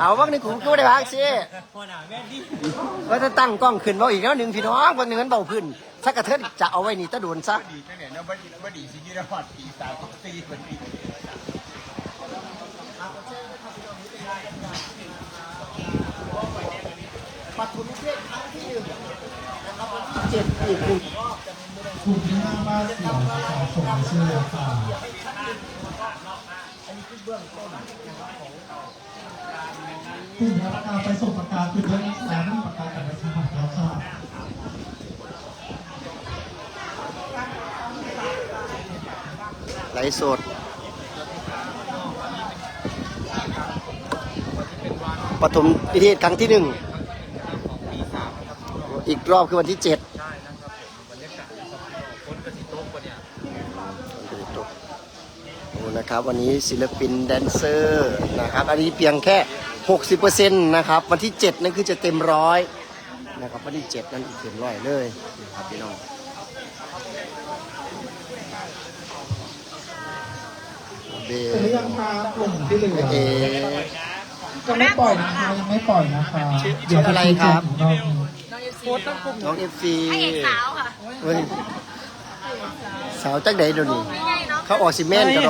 เอาวักนี่กูก็ได้พักสิพอหนาแม่ดิว่าจะตั้งกล้องขึ้นเบาอีกแล้วหนึ่งพี่น้องวันหนึ่งมันเบาขึ้นสักกระเทิดจะเอาไว้นี่ตะโดนซะดีจังเนี่ยน้ำบดีบดีสิจิรพัฒน์ปีสามสี่วันนี้ปฐมนิเทศครั้งที่หนึ่งนะครับวันที่เจ็ดอีกหนึ่งกลุ่มที่ห้าบ้านเสียวนะคะส่งมาชื่อแล้วค่ะ กลุ่มรับประกาศไปส่งประกาศคือเรื่องสารประกากับประชาชนแล้วค่ะไหลฟ์สดปฐมนิเทศครั้งที่หนึ่งอีกรอบคือวันที่เจ็ดนะครับ วันนี้ศิลปินแดนเซอร์นะครับ อันนี้เพียงแค่ 60%นะครับ วันที่ 7 นั่นคือจะเต็มร้อยนะครับวันที่ 7 นั่นอีกเต็มร้อยเลยนะครับพี่น้องเบเสร็จหรือยังคะกลุ่มที่เหลือเอยังไม่ปล่อยนะคะยังไม่ปล่อยนะคะชื่ออะไรครับเดี๋ยวจะน้องเอฟซีพระเอกสาวค่ะเฮ้ยสาวจักไหนเดี๋ยวนี้ไม่ไงเนาะเขาออกซิเมนต์กัน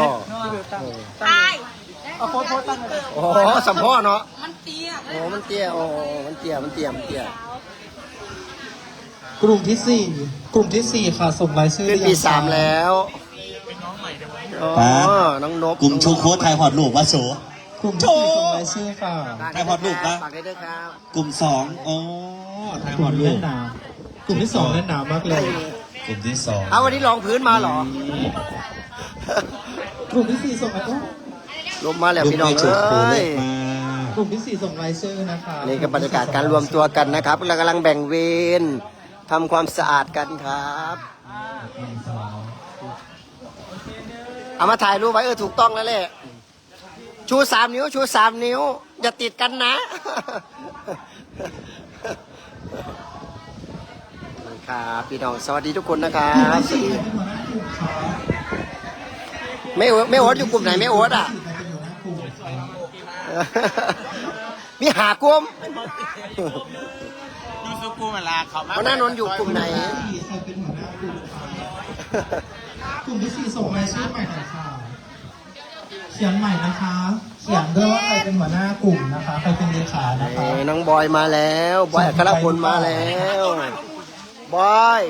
เนาะตายโอ้โหสัมพ่อเนาะมันเตี้ยโอ้มันเตี้ยโอ้มันเตี้ยมันเตี้ยมันเตี้ยกลุ่มที่สี่กลุ่มที่สี่ค่ะ ส่งรายชื่อขึ้นปีสามแล้วอ๋อน้องนบกลุ่มชูโค้ดไทยฮอดลูกวะโสกลุ่มที่สี่ส่งรายชื่อค่ะใครพอดลูกนะฝากได้ด้วยครับกลุ่มสองอ๋อไทยกฮลุ่อมดลูเล่กนหนาวกลุ่มที่สองเล่นหนาวมากเลย กลุ่มที่สองเอาวันนี้ลองพื้นมาเหรอ กลุ่มที่สี่ส่งมาล มมาแล้วกลุ่มพี่น้องที่ชูโค้เอ้ดยมากลุ่มที่สี่ส่งรายชื่อนะคะนี่ก็บรรยากาศการรวมตัวกันนะครับเรากำลังแบ่งเวรทำความสะอาดกันครับเอามาถ่ายรูปไว้เออถูกต้องแล้วแหละชูสามนิ้ว ชูสามนิ้ว อย่าติดกันนะครับพี่น้องสวัสดีทุกคนนะครับกลุ่มที่สวัสสี่ดีเป็นหัวหน้ากลุ่มค่ะไม่โอ๊ตไม่โอ๊ตอยู่กลุ่มไหนไม่โอ๊ตอะ เป็นหัวหน้ากลุ่มค่ะ มีหากลุ่มยูซูกูมาลาเขามาหัวหน้านนท์อยู่กลุ่มไหนสี่ใครเป็นหัวหน้ากลุ่มค่ะกลุ่มที่สี่ส่งรายชื่อใหม่หน่อยค่ะเขียนใหม่นะคะ เขียนด้วยว่าใครเป็นหัวหน้ากลุ่มนะคะใครเป็นเลขานะคะ เอ้ยน้องบอยมาแล้ว บอยอัครพลมาแล้วบอย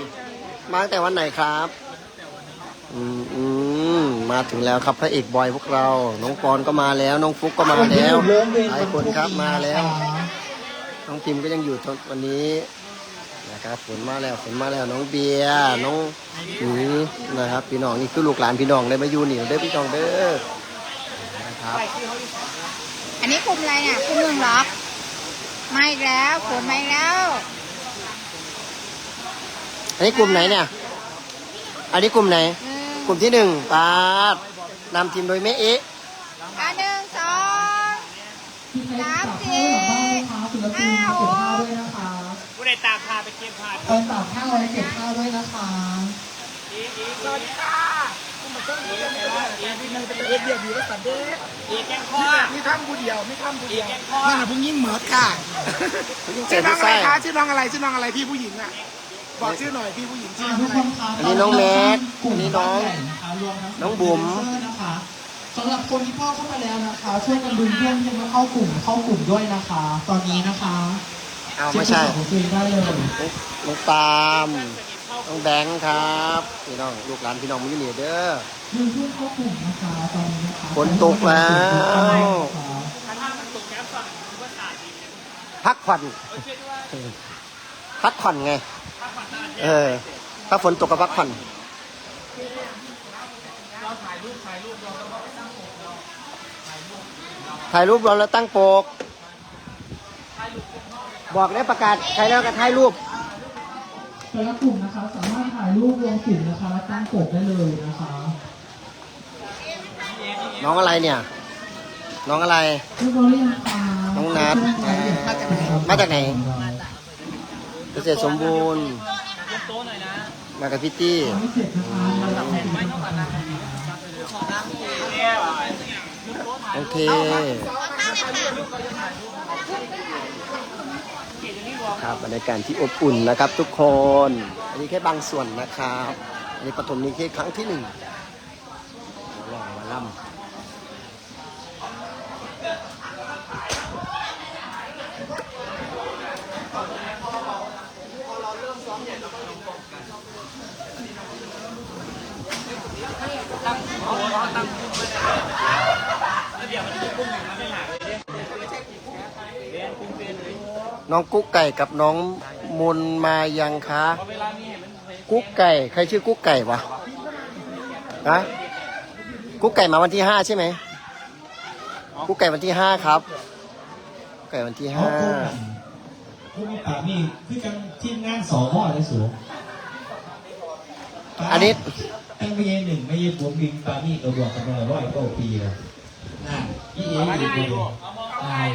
มาตั้งแต่วันไหนครับ อืมอืม มาถึงแล้วครับพระเอกบอยพวกเรา น้องปอนก็มาแล้ว น้องฟุกก็มาแล้วหลายคนครับมาแล้วน้องพิมพ์ก็ยังอยู่จนวันนี้นะครับฝนมาแล้วฝนมาแล้วน้องเบียร์น้องหนีนะครับ พี่น้องนี่คือลูกหลานพี่น้องได้มาอยู่นี่เด้อพี่น้องเด้อนะครับ อันนี้กลุ่มอะไรเนี่ยกลุ่มหนึ่งเหรอมาอีกแล้วฝนมาอีกแล้ว อันนี้กลุ่มไหนเนี่ย อันนี้กลุ่มไหนหนึ่ง กลุ่มที่หนึ่งปาดนำทีมโดยแม่เอ๊ะอะหนึ่งสองสามสี่ศิลปินเก็บผ้าด้วยนะคะผู้ใดตามพาไปเก็บผ้าเออตากผ้าไว้เก็บผ้าด้วยนะคะมีข้ามผู้เดียวมีข้ามผู้เดียวนั่นแหละผู้หญิงเหมิดค่ะเจ็ชื่ดอน้องอะไรไส้คะชื่อน้องอะไรชื่อน้องอะไรพี่ผู้หญิงอะ บอกชื่อหน่อยพี่ผู้หญิงชื่อทุกคนคะอันนี้น้องแมทอันนี้น้องรวมทั้งน้องบุ๋ม นะคะสำหรับคนที่พ่อเข้ามาแล้วนะคะ ช่วยกันดึงเพื่อนที่มาเข้ากลุ่มเข้ากลุ่มด้วยนะคะ ตอนนี้นะคะเอาไม่ใช่ เช็คของตัวเองได้เลย น้องปาล์มน้องแบงค์ครับพี่น้องลูกหลานพี่น้องมาอยู่นี่เด้อ ดึงเพื่อนเข้ากลุ่มนะคะตอนนี้นะคะฝนตกแล้วพักผ่อน พักผ่อนไง เออ ถ้าฝนตกก็พักผ่อนถ่ายรูปเราแล้วตั้งโปก บอกได้ประกาศใครแล้วก็ถ่ายรูปแต่ละกลุ่มนะคะ สามารถถ่ายรูปรวมกลุ่มนะคะแล้วตั้งปกได้เลยนะคะ น้องอะไรเนี่ย น้องอะไรเรียบร้อยยังคะน้องนัทอ่ามาจากไหน เกษตรสมบูรณ์มากับพี่ตี้ไม่เสร็จนะคะโอเค ครับบรรยากาศที่อบอุ่นนะครับทุกคน อันนี้แค่บางส่วนนะครับ อันนี้ปฐมนิเทศครั้งที่หนึ่งลองมาล่ำ น้องกุ๊กไก่กับน้องมนมายังคะกุ๊กไก่ ใครชื่อกุ๊กไก่วะฮะกุ๊กไก่มาวันที่ห้าใช่ไหมกุ๊กไก่วันที่ห้าครับกุ๊กไก่วันที่ห้าผู้มีปากมีคือจังทีมงานสอพ่อได้สูงอันนี้ตั้งไม่เย็นหนึ่งไม่เย็นบวกบิงปามีกระบอกกันมาร้อยกว่าปีแล้วนั่นพี่เอ๋อีกเลยตาย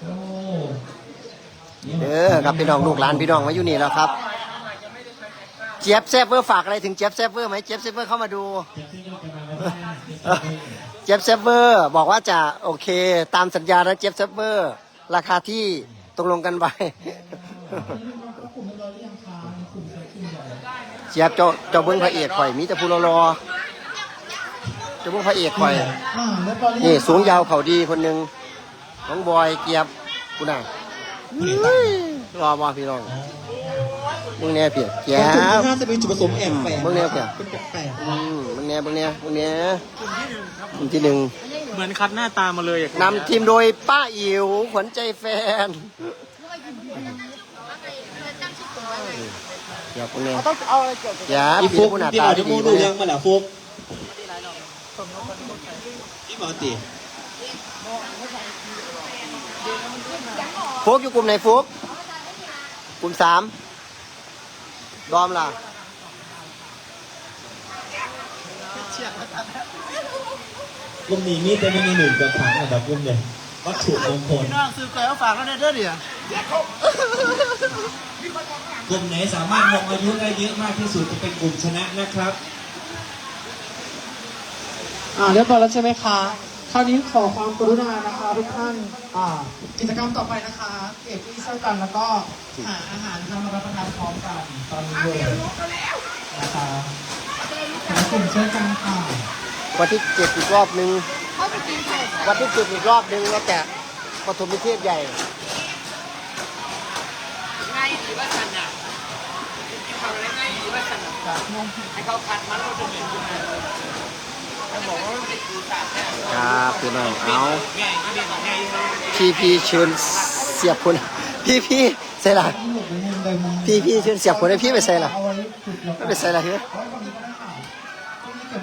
โอ้ เด้อครับพี่น้องลูกหลานพี่น้องมาอยู่นี่แล้วครับ เจี๊ยบแซฟเวอร์ฝากอะไรถึงเจี๊ยบแซฟเวอร์ไหมเจี๊ยบแซฟเวอร์เข้ามาดูเรื่องกันมาไม่ได้เจี๊ยบแซฟเวอร์บอกว่าจะโอเค ตามสัญญาแล้วเจี๊ยบแซฟเวอร์ราคาที่ตกลงกันไว้เจี๊ยบเจ้าเจ้าเบิ้งพระเอกข่อยมีแต่ผู้รอๆเจ้าเบิ้งพระเอกข่อยนี่สูงยาวเขาดีคนหนึ่งน้องบอยเกียบกูน่ะ รอมาพี่น้องมึงแน่เพียเกียบน่าจะเป็นจุดผสมแอบแฝงมึงแน่เพียเป็นแปลกอืมมึงแน่มึงแน่มึงแน่กลุ่มที่หนึ่งเหมือนคัดหน้าตามาเลยอะนำทีมโดยป้าอิ๋วขวัญใจแฟนเกียบมึงแน่ต้องเอาอะไรเกี่ยวกับเกียบอีพี่ฟุกผู้หน้าที่ตาเราดีจะมูๆดูมึงยัแน่งมาแล้วฟุกนี่หมอตี ฟุกอยู่กลุ่มไหนฟุกกลุ่มสามดอมล่ะกลุ่มนี้มีแต่ไม่มีหนึ่งกับผังอันดับกลุ่มเนี่ยวัตถุมงคลน้องซื้อไก่มาฝากแล้วเนี่ยเด้อเดี๋ยวกลุ่มไหนสามารถลงอายุได้เยอะมากที่สุดจะเป็นกลุ่มชนะนะครับ อ่าเรียบร้อยแล้วใช่ไหมคะค ราวนี้ขอความกรุณานะคะทุกท่านอ่ากิจกรรมต่อไปนะคะเก็บที่เช่ากันแล้วก็หาอาหารทำมารับประทานพร้อมกันตอนนี้เลยนะคะหากลุ่มเช่ากันค่ะวันที่เจ็ดอีกรอบนึงเขาไปกินเผ็ดวันที่เจ็ดอีกรอบนึงแล้วแต่ปฐมนิเทศใหญ่ง่ายดีว่าสันอะกินข้าวอะไรง่ายดีว่าสันอะให้เขาคัดมันเราจะเหม็นขึ้นมาเขาบอกว่าไม่ได้ดูสาดแน่ ครับพี่น้องเอาพี่พี่พี่ชิญเสียบคุณพี่พี่ใส่ละที่หมดในมุมใดมุมหนึ่งพี่พี่ชิญเสียบคุณให้พี่ไปใส่ละเอไม่ไปใส่ละเฮ้ยเอ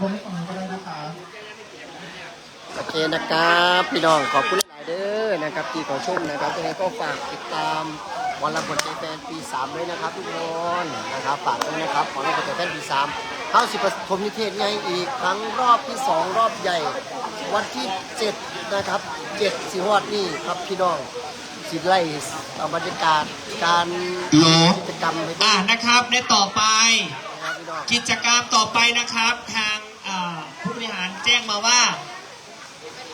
โอเคนะครับพี่น้องขอบคุณหลายเด้อนะครับที่ขอชมนะครับยังไงก็ฝากติดตามวันละคนใจแฟนปี3ด้วยนะครับทุกคนนะครับฝากด้วยนะครับวันละคนใจแฟนปี3 เข้าสิบปฐมนิเทศไงอีกครั้งรอบที่สองรอบใหญ่ วันที่7นะครับ7สิฮอดนี่ครับพี่น้องสิไล่เอาบรรยากาศการโลกิจกรรมให้ดูอ่านะครับในต่อไป นะครับพี่น้อง กิจกรรมต่อไปนะครับทางอ่าผู้บริหารแจ้งมาว่า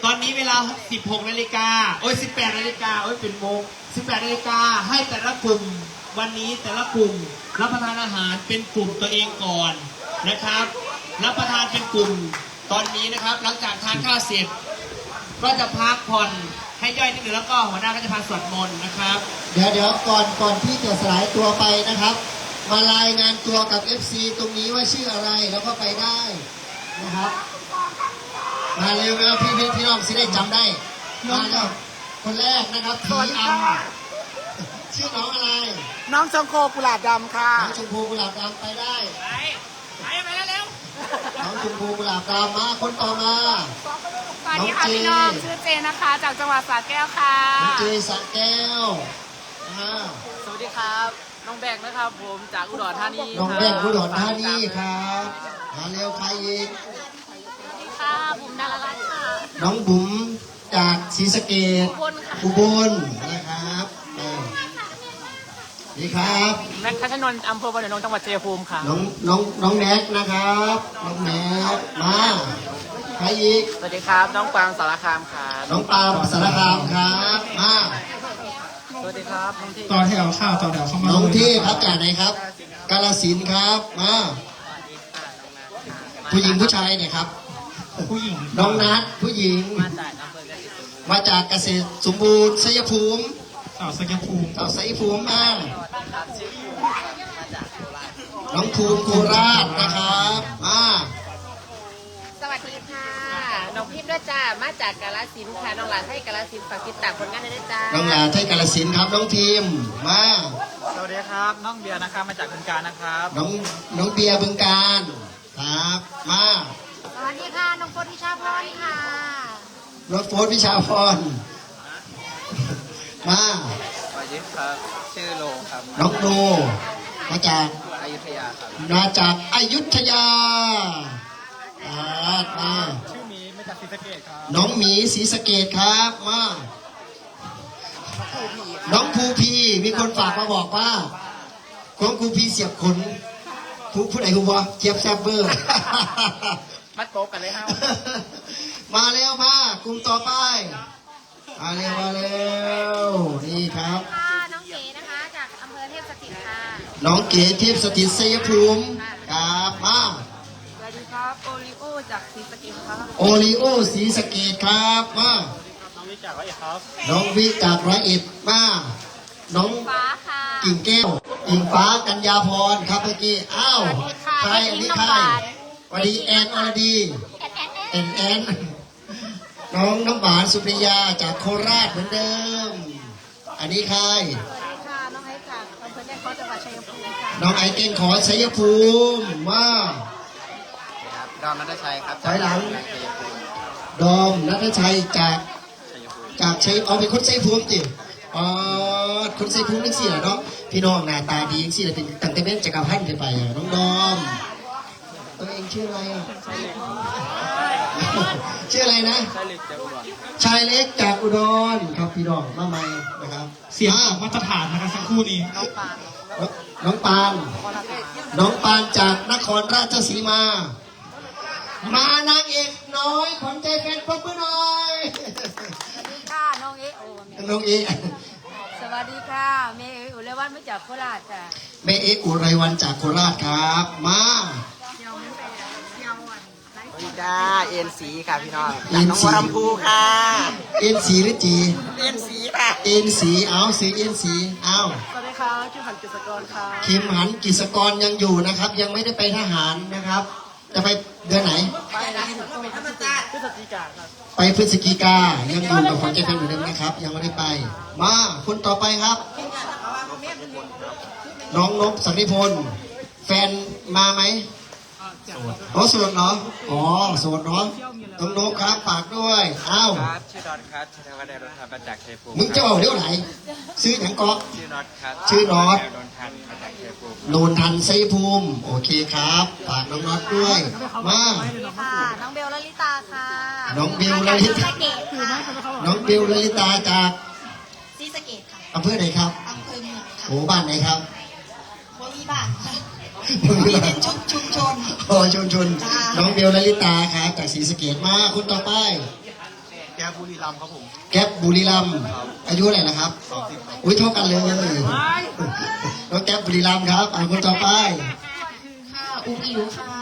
ตอนนี้เวลา 16 นาฬิกาโอ้ย 18 นาฬิกาโอ้ยเป็นโมง18 นาฬิกาให้แต่ละกลุ่มวันนี้แต่ละกลุ่มรับประทานอาหารเป็นกลุ่มตัวเองก่อน นะครับ รับประทานเป็นกลุ่มตอนนี้นะครับ หลังจากทานข้าวเสร็จก็จะพักผ่อนให้ย่อยนิดหนึ่งแล้วก็หัวหน้าก็จะพาสวดมนต์นะครับ เดี๋ยวเดี๋ยวก่อนก่อนที่จะสลายตัวไปนะครับ มารายงานตัวกับ FC ตรงนี้ว่าชื่ออะไรแล้วก็ไปได้นะครับ มาเร็วเร็วพี่พี่พี่น้องสิได้จำได้มาแล้วคนแรกนะครับพีอัมชื่อน้องอะไร น้องชงโคกุหลาบดำค่ะน้องชมพูกุหลาบดำไปได้ น้องชมพูกุหลาบดำมาคนต่อมา สวัสดีค่ะพี่น้องชื่อเจนนะคะ จากจังหวัดสระแก้วค่ะน้องเจสระแก้วอ่าสวัสดีครับ น้องแบงค์นะครับ ผมจากอุดรธานีน้องแบงค์อุดรธานีครับมาเร็วใครอีกค่ะผมดารารัตน์ค่ะน้องบุ๋มจากศรีสะเกดอุบลค่ะอุบลนะครับ เออนี่ครับ แม็กซ์ทัชนนท์อำเภอวันนงจังหวัดชัยภูมิค่ะ น้องน้องน้องแน็กนะครับ น้องแน็กมาใครอีก สวัสดีครับ น้องกวางสารคามครับน้องปาล์มสารคามครับมาสวัสดีครับน้องที่ต่อแถวข้าวต่อแถวเข้ามาน้องที่ครับจากไหนครับ กาลสินธุ์ครับมาผู้หญิงผู้ชายเนี่ยครับ ผู้หญิงน้องนัดผู้หญิงมาจากอำเภอกเกษตรสมบูรณ์มาจากเกษตรสมบูรณ์ชัยภูมิ สาวสยภูมิสาวชัยภูมิมาครับชื่อภูมิมาจากโคราชน้องภูมิโคราชนะครับมาสวัสดีค่ะ น้องพิมพ์ด้วยจ้า มาจากกาลสินธุ์ค่ะ น้องหลานให้กาลสินธุ์ฝากติดตามผลงานด้วยนะจ้า น้องหลาไทยกาลสินธุ์ครับน้องทีมมาสวัสดีครับ น้องเบียร์นะครับ มาจากบึงการนะครับ น้องน้องเบียร์บึงการครับมาสวัสดีค่ะ น้องโฟธิชาพรค่ะรถโฟร์วิชาพร มาสวัสดีครับ ชื่อโลครับ น้องโนมาจากอยุธยาครับ มาจากอยุธยาอ่ามาชื่อมีมาจากศรีสะเกษครับ น้องหมีศรีสะเกดครับมาน้องภูพีมีคนฝากมาบอกว่าของภูพีเสียบขนผู้ผู้ใดผู้บ่เจี๊ยบแซบเบอร์มาโต๊ะกันเลยครับมาแล้วมากลุ่มต่อไป มาเร็วมาเร็วนี่ครับ ค่ะน้องเก๋นะคะ จากอำเภอเทพสถิตค่ะน้องเก๋เทพสถิตชัยภูมิครับมาสวัสดีครับโอริโอจากศรีสะเกษครับโอริโอศรีสะเกดครับมาน้องวิจากร้อยเอ็ดครับน้องวิจากร้อยเอ็ดมาน้องฟ้าค่ะกิ่งแก้วกิ่งฟ้ากัญญาพรครับเมื่อกี้อ้าวสวัสดีค่ะใครอันนี้น้องใครหวานสวัสดีแอนอรดีแอนแอนแอนแอ นแอนน้องน้ำหวานสุปริยาจากโคราชเหมือนเดิม อันนี้ใครสวัสดีค่ะน้องไอซ์จากอำเภอแจ้งข้อจังหวัดชัยภูมิค่ะน้องไอเก่งขอชัยภูมิมาครับดอมนัทชัยครับถอยหลังชัยภูมิดอมนัทชัยจากชัยภูมิจากชัยเอาเป็นคนชัยภูมิจิอ๋อคนชัยภูมินึกสิเหรอเนาะพี่น้องหน้าตาดีนึกสิเลยเป็นตั้งแต่เป็นจักรพันธ์ขึ้นไปอะน้องดอมตัวเองชื่ออะไรอะ ชื่ออะไรนะใช่เล็กจะอุดรชายเล็กจากอุดรครับพี่น้องมาใหม่นะครับเสียงอ่ามาตรฐานนะครับสักครู่นี้น้องปานน้องปานจากนครราชสีมา มานางเอกน้อยขวัญใจแฟนปรบมือหน่อยสวัสดีค่ะน้องเอโอน้องเอกสวัสดีค่ะเมย์เออุเลวันมาจากโคราชจ้ะแม่เอกอุไรวันจากโคราชครับ มา เที่ยวไม่ไปเที่ยววัน ไลฟ์สวัสดีจ้าเอ็นสีค่ะพี่น้องเอ็นสีค่ะเอ็นสีหรือจีเอ็นสีค่ะเอ็นสีเอาสีเอ็นสีเอาสวัสดีครับชื่อหันกิจกรค่ะคิมหันกิจกรยังอยู่นะครับ ยังไม่ได้ไปทหารนะครับ จะไปเดือนไหน ไปนะพฤศจิกาครับไปพฤศจิกายังอยู่กับขวัญใจแฟนเหมือนเดิมนะครับ ยังไม่ได้ไป มาคนต่อไปครับ น้องนบสันนิพนธ์แฟนมาไหม อ๋อโสดเนาะอ๋อโสดเนาะน้องนบครับฝากด้วยอ้าวครับชื่อดอนครับชื่อธวัฒน์รถทันมาจากชัยภูมิมึงจะเอาเดี๋ยวไหนซื้อหนังเกาะชื่อน็อตครับชื่อน็อตโดนทันมาจากชัยภูมิโนนทันไซภูมิโอเคครับฝากน้องน็อตด้วยมาสวัสดีค่ะน้องเบลลลิตาค่ะน้องเบลลลิตาศรีสะเกดค่ะน้องเบลลลิตาจากศรีสะเกดค่ะอำเภอไหนครับอำเภอเมืองค่ะโอ้บ้านไหนครับบริบาลค่ะ นี่เป็นชุมชุมชน โอ้ชนชนน้องเบลลลิตาครับจากศรีสะเกดมาคุณต่อไป แกบุรีรัมย์ครับผมแก๊ปบุรีรัมย์อายุเท่าไหร่นะครับอุ้ยเท่ากันเลยน้องแก๊ปบุรีรัมย์ครับอ่าคนต่อไป ค่ะอุ้งอิ๋วค่ะ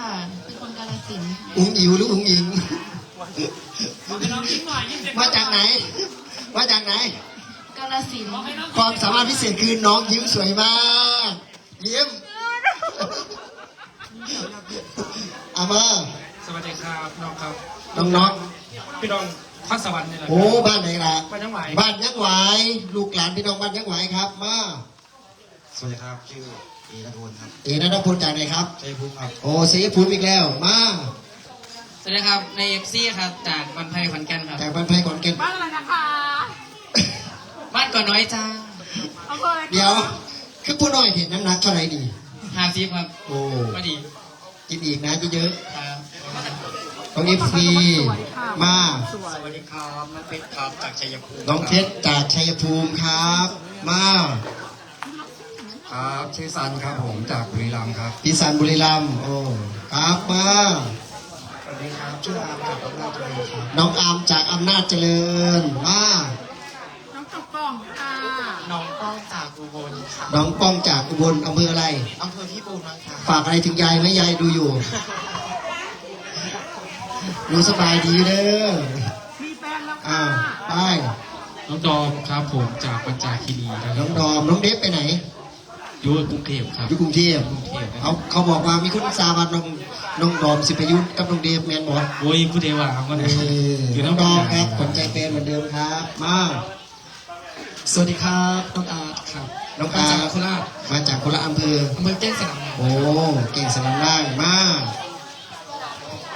เป็นคนกาลสินธุ์อุ้งอิ๋วหรืออุ้งอิง มาจากไหน มาจากไหน กาลสินธุ์ความสามารถพิเศษคือน้องยิ้มสวยมาก ยิ้มเอามาสวัสดีครับน้องครับน้องน็อกพี่น้องพักสวรรค์นี่แหละโอ้บ้านไหนล่ะบ้านยังไหวบ้านยังไหวายลูกหลานพี่น้องบ้านยังไหวายครับมาสวัสดีครับชื่อเอรัตพลครับเอนัทพลจากไหนครับชัยภูมิครับโอ้เสียภูมิอีกแล้วมาสวัสดีครับในเอ็กซี่ครับจากบันไพขอนแก่นครับจากบ้านไพขอนแก่นบ้านอะไรนะคะบ้านก่อนน้อยจ้าอำเภอเดี๋ยวคือผู้น้อยเห็นน้ำหนักเท่าไหร่ดี หาซีครับโอ้พอดีกินอีกนะเยอะครับๆต้องเอฟซีมาสวัสดีครับน้องเพชรครับจากชัยภูมิน้องเพชรจากชัยภูมิครับ มาครับชื่อซันครับผมจากบุรีรัมย์ครับพิสันบุรีรัมย์โอ้ครับมาสวัสวัสดีครับชื่ออาร์มจากอำนาจเจริญครับน้องอามจากอำนาจเจริญมาน้องกระป๋องค่ะ น้องป้องจากอุบลอำเภออะไรอำเภอพิบูลมังค่ะฝากอะไรถึงยายไหมยายดูอยู่หนูสบายดีเด้อมีแฟนแล้วอ้าค่ะวไปน้องดอมครับผมจากปัญจาคีรีนะคน้รัอบงดอมน้องเดฟไปไหนอยู่กรุงเทพครับ อยู่กรุงเทพกรุงเทพนะคเขารับเขาบอกว่ามีคนทราบว่าน้องน้องดอมสิไปอยุทธกับน้องเดฟแมนบอโอ้ยผู้เดว่าก็เอนะออยู่น้องดอมครับผขวัญใจแฟนเหมือนเดิมครับ มา สวัสดีครับน้องอาร์ตครับ น้องมาอาจากโคราชมาจากคนละอำเภอ อำเภอแก้งสนามโอ้ เก่งสนามล่างมา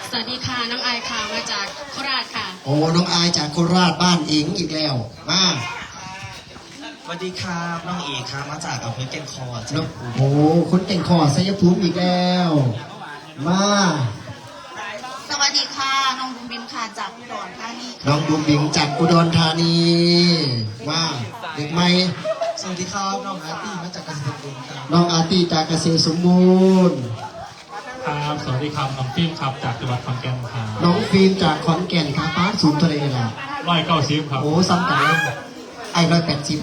สวัสดีค่ะ น้องไอายค่ะ มาจากโคราชค่ะ โอ้ น้องอายจากโคราชบ้านอิงอีกแล้ว มาสวัสดีครับน้องเอกครับมาจากอำเภอแก่งคอดน้องโอ้โหคนเก่งขอสยภูมิอีกแล้ว มา สวัสดีค่ะ น้องบุมบิมค่ะ จากอุดรธานีน้องบุ๋มบิงจากอุดรธานี มา เด็กใหม่สวัสดีครับน้องอาร์ตี้มาจากเกษตรบุญครับน้องอาร์ตี้จากเกษตรสมบูรณ์ ครับสวัสดีครับน้องฟิล์มครับจากจังหวัดขอนแก่นครับน้องฟิล์มจากขอนแก่นครับป้าสูงเท่าไหรล่ะร้อยเก้าสิบครับโอ้ซ้ำกันเลยไอ้ร้อยแปดสิบ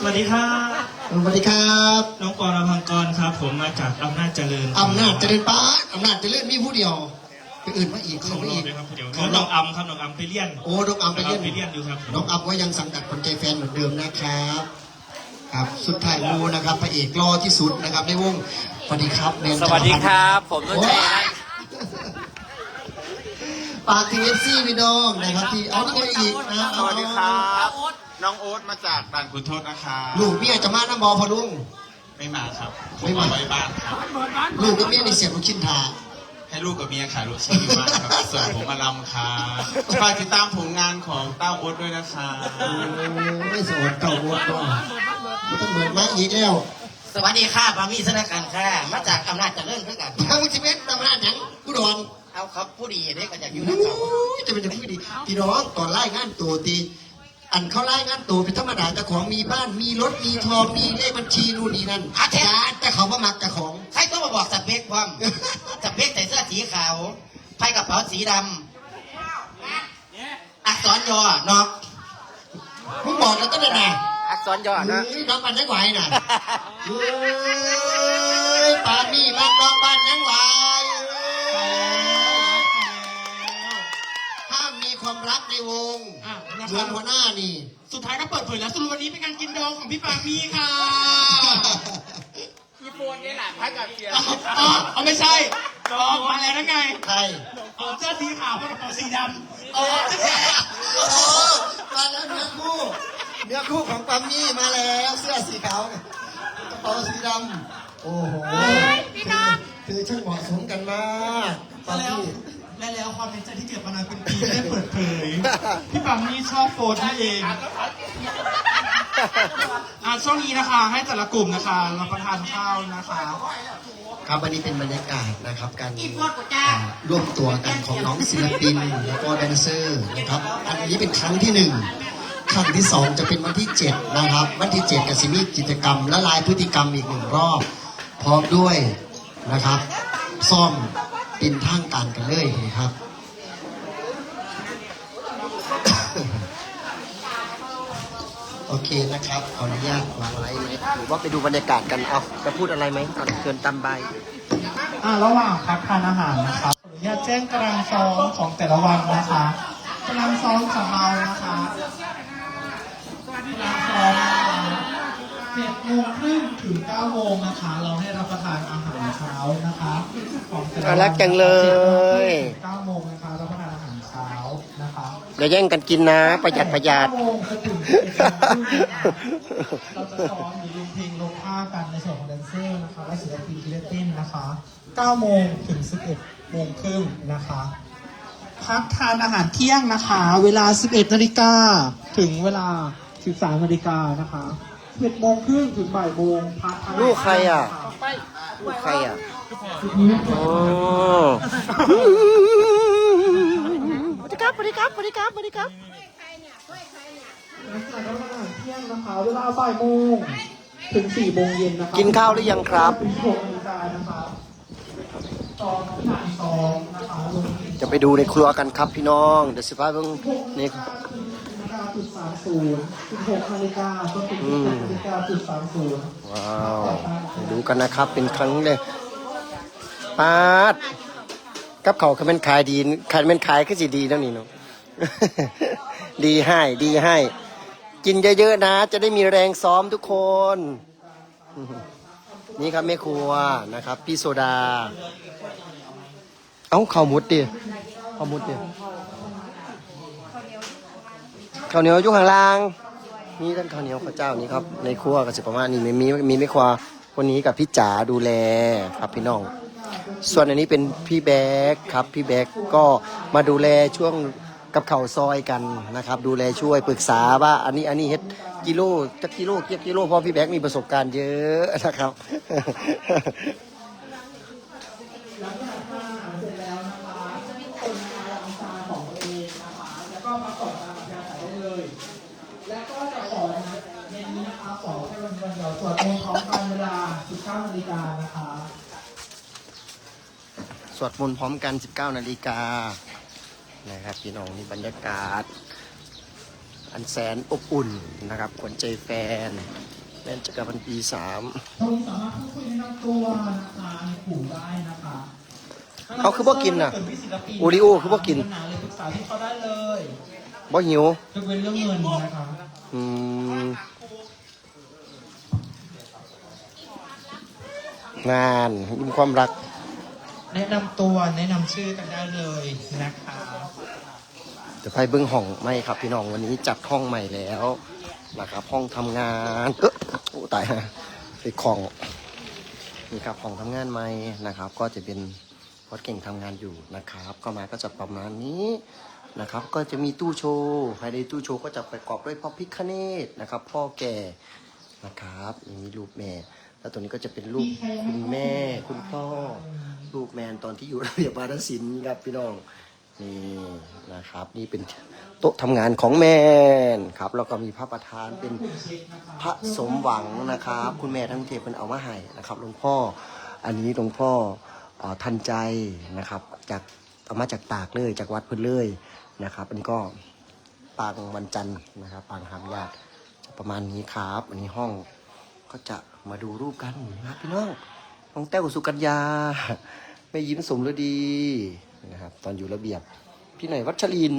สวัสดีครับสวัสดีครับ น้องปอนอภังกรครับ ผมมาจากอำนาจเจริญอำนาจเจริญป้าอำนาจเจริญมีผู้เดียวไป อื่นมาอีกขอเขางไม่เราอีกด้วยครับเดี๋ยวเขาน้น้อองงอัมครับน้องอัมไปเรียนโอ้น้องอัมไปเรียนไปเรียนอยู่ครับ น้องอัมก็ยังสังกัดคนใจแฟนเหมือนเดิมนะครับ ครับ สุดท้ายมูนะครับพระเอกรอที่สุดนะครับในวงสวัสดีครับแมนสวัสดีครับ ผมต้นชัยนะปากทีเอฟซีพี่น้องนะครับที่เอาที่ไหนอีกนะสวัสดีครับ น้องโอ๊ตมาจากด่านคุณโทษนะครับลูกเมียจะมาน้ำบอพอลุง ไม่มาครับผไม่มมา มาไว้บ้านครับ ลูกกับเมียในเสียงลูกชิ้นทา ให้ลูกกับเมียขายรถชิ้นอยู่บ้านครับ ส่วนผมมาลำครับฝากติดตามผลงานของเต้าโอ๊ตด้วยนะครับไม่สอนเก่าบวชก็ไม่ต้องเหมือนมาอีกแล้วสวัสดีค่ะบามีสนกันค่ะ มาจากอำนาจเจริญเพื่อกันทางวิจิเวตตำนานหยังผู้ดอนเอาครับผู้ดีเด็กก็อยากอยู่น้ำเขาจะเป็นจะพูดดีพี่น้องก่อนไล่งานตัวตี อันเขาไล่งานตัวเป็นธรรมดาเจ้าของมีบ้านมีรถมีทองมีเลขบัญชีนู่นนี่นั่นอาจารย์แต่เขาว่ามักเจ้าของใครต้องมาบอกสเปคความ สเปคใส่เสื้อสีขาวไพ่กระเป๋าสีดำอักษรย่อนอกมึงบอกแล้วตั้งแต่ไหนอักษรย่อนะเฮ้ยน้องบ้านยังไหวน่ะเฮ้ยป่านนี่บ้านน้องบ้านยังไหวเอ้ยห้ามมีความรักในวง เหมือนหัวหน้านี่ สุดท้ายก็เปิดเผยแล้วสรุปวันนี้เป็นการกินดองของพี่ปามี่ค่ะญี่ปุ่นนี่แหละพักกับเสียอ๋อเอาไม่ใช่ดองมาแล้วนั่นไงใครอ๋อเสื้อสีขาวกับกระเป๋าสีดำโอ้โหมาแล้วเนื้อคู่เนื้อคู่ของปามี่มาแล้วเสื้อสีขาวกระเป๋าสีดำโอ้โหพี่น้องคือช่างเหมาะสมกันมากปาแล้วมี่ และแล้วความในใจที่เก็บมานานเป็นปีได้เปิดเผย พี่ปามี่ชอบโฟนนี่เองอะช่วงนี้นะคะ ให้แต่ละกลุ่มนะคะรับประทานข้าวนะคะ ครับวันนี้เป็นบรรยากาศนะครับการอ่าร่วมตัวกันของน้องศิลปินแล้วก็แดนเซอร์นะครับ อันนี้เป็นครั้งที่หนึ่งครั้งที่สองจะเป็นวันที่เจ็ดนะครับ วันที่เจ็ดกับซิมีกิจกรรม และลายพฤติกรรมอีกหนึ่งรอบ พร้อมด้วยนะครับ ซ่อม เป็นทางการกันเลยครับโอเคนะครับขออนุญาตวางไลน์หรือว่าไปดูบรรยากาศกันเอาจะพูดอะไรไหมเอาเชิญตามใบอ่าระหว่างพักทานอาหารนะคะขออนุญาตแจ้งตารางซ้อมของแต่ละวันนะคะตารางซ้อมของเรานะคะตารางซ้อม เจ็ดโมงครึ่งถึงเก้าโมงนะคะ เราให้รับประทานอาหารเช้านะคะของแต่ละวัน่ารักจังเลย เก้าโมงนะคะรับประทานอาหารเช้านะคะอย่าแย่งกันกินนะ ประหยัดประหยัด เก้าโมงจนถึงสิบเอ็ดโมงครึ่งนะคะเราจะซ้อมหรือลงเพลงลงท่ากันในส่วนของแดนเซอร์นะคะและศิลปินที่เล่นเต้นนะคะ9โมงถึง11โมงครึ่งนะคะ พักทานอาหารเที่ยงนะคะ เวลา 11นาฬิกาถึงเวลา 13นาฬิกานะคะ 11โมงครึ่งถึงบ่ายโมงพักทานอาหารลูกใครอะค่ลูกใครอะทีนี้โอ้สวัสดีครับสวัสดีครับสวัสดีครับสวัสดีครับหลังจากรับประทานอาหารเที่ยงนะคะเวลาบ่ายโมงถึง4โมงเย็นนะคะกินข้าวหรือยังครับ ถึง6นาฬิกานะคะตอนทานซองนะคะลงเพลงจะไปดูในครัวกันครับพี่น้อง เดี๋ยวสิพาเพิ่งนี่นาฬิกา จุดสามศูนย์สิบหกนาฬิกาจนถึงสิบหกนาฬิกาจุดสามศูนย์ว้าวไปดูกันนะครับเป็นครั้งเลยปาดกับเขาเขาเป็นขายดีขายเป็นขายก็สิดีแล้วนี่เนาะดีให้ดีให้ กินเยอะๆนะ จะได้มีแรงซ้อมทุกคน นี่ครับแม่ครัวนะครับ พี่โซดา เอ้าข้าวมุดดิข้าวมุดดิ ข้าวเหนียวอยู่ข้างล่าง นี่ท่านข้าวเหนียวข้าวเจ้านี่ครับ ในครัวก็สิประมาณนี้มีมีมีแม่ครัวคนนี้กับพี่จ๋าดูแลครับพี่น้อง ส่วนอันนี้เป็นพี่แบกครับ พี่แบกก็มาดูแลช่วงกับเข่าวซอยกันนะครับ ดูแลช่วยปรึกษาว่าอันนี้อันนี้เฮ็ดกิโลจักกิโลเกียกิโลเพราะพี่แบกมีประสบการณ์เยอะนะครับ หลังจากทานอาหารเสร็จแล้วนะคะคนนะคะล้างจานของตัวเองนะคะ แล้วก็มาก่อนตามอัธยาศัยได้เลย แล้วก็จะขอนะในนี้นะคะขอให้วันวันเดียวสวดมนต์พร้อมกันเวลา 19นาฬิกานะคะ สวดมนต์พร้อมกัน 19 นาฬิกานะครับพี่น้องนี่บรรยากาศ อันแสนอบอุ่นนะครับขวัญใจแฟนแฟนจักรพันธ์ปีสามตรงนี้สามารถพูดคุยแนะนำตัวนะคะในกลุ่มได้นะคะเขาคือบ่กินน่ะเกิดวิศิลปินโอริโอคือบ่กินมีปัญหาเลยปรึกษาที่เขาได้เลยบ่หิวยกเว้นเรื่องเงินนะคะอืมงานมีความรัก แนะนำตัวแนะนำชื่อกันได้เลยนะคะเดี๋ยวไปเบิ้งห้องใหม่ครับ พี่น้องวันนี้จัดห้องใหม่แล้วนะครับห้องทำงานเออโอ้ตายฮะไปของนี่ครับห้องทำงานใหม่นะครับ ก็จะเป็นพอดเก่งทำงานอยู่นะครับ ก็มาก็จะประมาณนี้นะครับ ก็จะมีตู้โชว์ภายในตู้โชว์ก็จะประกอบด้วยพ่อพิคเนตนะครับ พ่อแก่นะครับมีรูปแม่ แล้วตัวนี้ก็จะเป็นรูปคุณแม่ คุณพ่อรูปแมนตอนที่อยู่ระเบียบวาทศิลป์ครับพี่น้องนี่นะครับ นี่เป็นโต๊ะทำงานของแม่นครับแล้วก็มีพระประธานเป็นพระสมหวังนะครับ คุณแม่ทั้งเทพเป็นเอามาให้นะครับหลวงพ่ออันนี้หลวงพ่อเอ่อทันใจนะครับจากเอามาจากตากเลยจากวัดเพื่นเลยนะครับอันนี้ก็ปางวันจันทร์นะครับปางหามญาติจะประมาณนี้ครับ อันนี้ห้องก็จะ มาดูรูปกันนะครับพี่น้องน้องแต้วสุกัญญาแม่ยิ้มสมฤดีนะครับ ตอนอยู่ระเบียบ พี่หน่อยวัชริน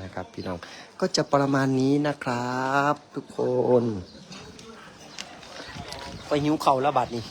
นะครับ พี่น้องก็จะประมาณนี้นะครับ ทุกคน ไปหิวเข่าแล้วบัดนี้